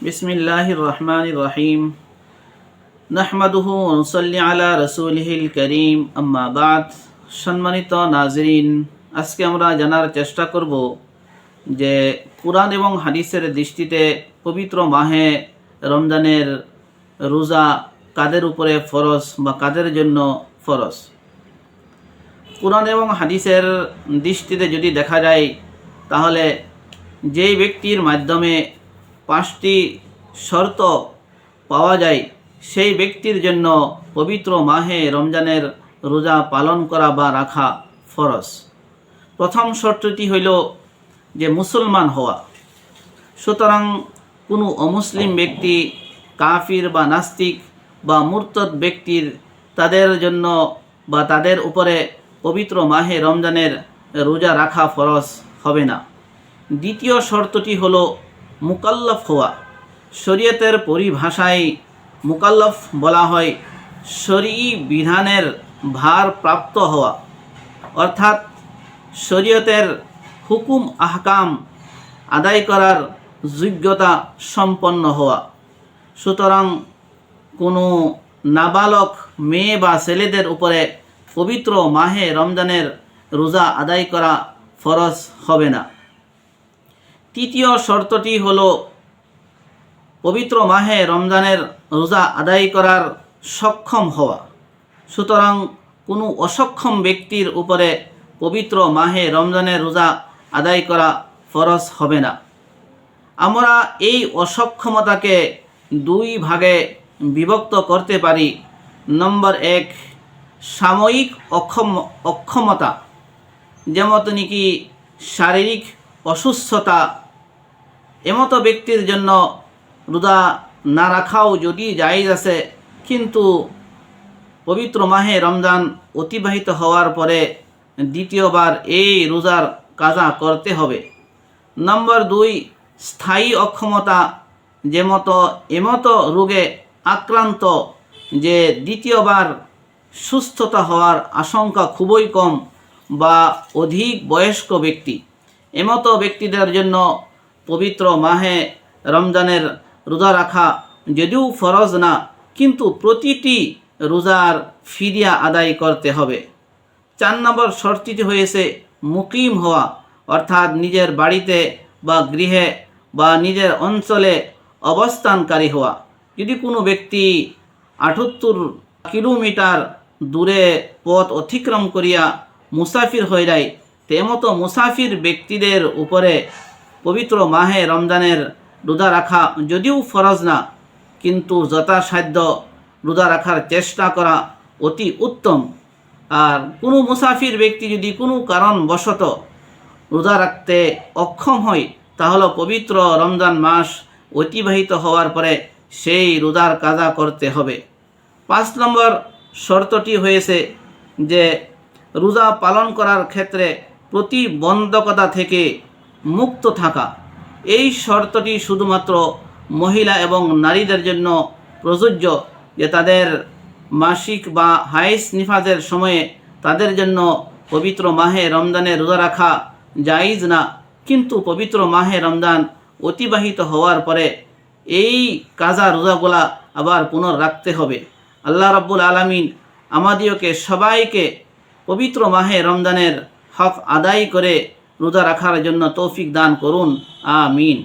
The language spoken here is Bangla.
بسم الله الرحمن الرحيم নাহমাদুহু অনুসল্লি আলা রসুলহিল করিম আম্মা বাদ সম্মানিত নাজরিন আজকে আমরা জানার চেষ্টা করব যে কোরআন এবং হাদিসের দৃষ্টিতে পবিত্র মাহে রমজানের রোজা কাদের উপরে ফরজ বা কাদের জন্য ফরজ কোরআন এবং হাদিসের দৃষ্টিতে যদি দেখা যায় তাহলে যেই ব্যক্তির মাধ্যমে পাঁচটি শর্ত পাওয়া যায়। সেই ব্যক্তির জন্য পবিত্র মাহে রমজানের রোজা পালন করা বা রাখা ফরজ। প্রথম শর্তটি হইল যে মুসলমান হওয়া। সুতরাং কোনো অমুসলিম ব্যক্তি, কাফির বা নাস্তিক বা মুরতদ ব্যক্তির তাদের জন্য বা তাদের উপরে পবিত্র মাহে রমজানের রোজা রাখা ফরজ হবে না। দ্বিতীয় শর্তটি হলো মুকাল্লফ হওয়া। শরীয়তের পরিভাষায় মুকাল্লফ বলা হয় শরী বিধানের ভার প্রাপ্ত হওয়া। অর্থাৎ শরীয়তের হুকুম, আহকাম আদায় করার যোগ্যতা সম্পন্ন হওয়া। সুতরাং কোনো নাবালক মেয়ে বা ছেলেদের উপরে পবিত্র মাহে রমজানের রোজা আদায় করা ফরজ হবে না। তৃতীয় শর্তটি হল, পবিত্র মাহে রমজানের রোজা আদায় করার সক্ষম হওয়া। সুতরাং কোনো অসক্ষম ব্যক্তির উপরে পবিত্র মাহে রমজানের রোজা আদায় করা ফরজ হবে না। আমরা এই অসক্ষমতাকে দুই ভাগে বিভক্ত করতে পারি। নম্বর এক, সাময়িক অক্ষম, অক্ষমতা। যেমন কি শারীরিক অসুস্থতা এমতো ব্যক্তির জন্য রোজা না রাখাও যদি জায়েজ আছে, কিন্তু পবিত্র মাহে রমজান অতিবাহিত হওয়ার পরে দ্বিতীয়বার এই রোজার কাজা করতে হবে। নম্বর দুই, স্থায়ী অক্ষমতা যেমতো এমতো রোগে আক্রান্ত, যে দ্বিতীয়বার সুস্থতা হওয়ার আশঙ্কা খুবই কম বা অধিক বয়স্ক ব্যক্তি এমতো ব্যক্তিদের জন্য পবিত্র মাহে রমজানের রোজা রাখা যদিও ফরজ না, কিন্তু প্রতিটি রোজার ফিরিয়া আদায় করতে হবে। চার নম্বর শর্তটি হয়েছে মুকিম হওয়া, অর্থাৎ নিজের বাড়িতে বা গৃহে বা নিজের অঞ্চলে অবস্থানকারী হওয়া। যদি কোনো ব্যক্তি আটাত্তর কিলোমিটার দূরে পথ অতিক্রম করিয়া মুসাফির হয়ে যায়, তেমতো মুসাফির ব্যক্তিদের উপরে পবিত্র মাহে রমজানের রোজা রাখা যদিও ফরজ না, কিন্তু যথাসাধ্য রোজা রাখার চেষ্টা করা অতি উত্তম। আর কোনো মুসাফির ব্যক্তি যদি কোনো কারণবশত রোজা রাখতে অক্ষম হয়, তাহলে পবিত্র রমজান মাস অতিবাহিত হওয়ার পরে সেই রোজার কাজা করতে হবে। পাঁচ নম্বর শর্তটি হয়েছে যে রোজা পালন করার ক্ষেত্রে প্রতিবন্ধকতা থেকে মুক্ত থাকা। এই শর্তটি শুধুমাত্র মহিলা এবং নারীদের জন্য প্রযোজ্য যে তাদের মাসিক বা হাইস নিফাজের সময়ে তাদের জন্য পবিত্র মাহে রমজানে রোজা রাখা জাইজ না, কিন্তু পবিত্র মাহে রমজান অতিবাহিত হওয়ার পরে এই কাজা রোজাগুলা আবার পুনর রাখতে হবে। আল্লাহ রাব্বুল আলমিন আমাদিওকে সবাইকে পবিত্র মাহে রমজানের হক আদায় করে রোজা রাখার জন্য তৌফিক দান করুন আমিন।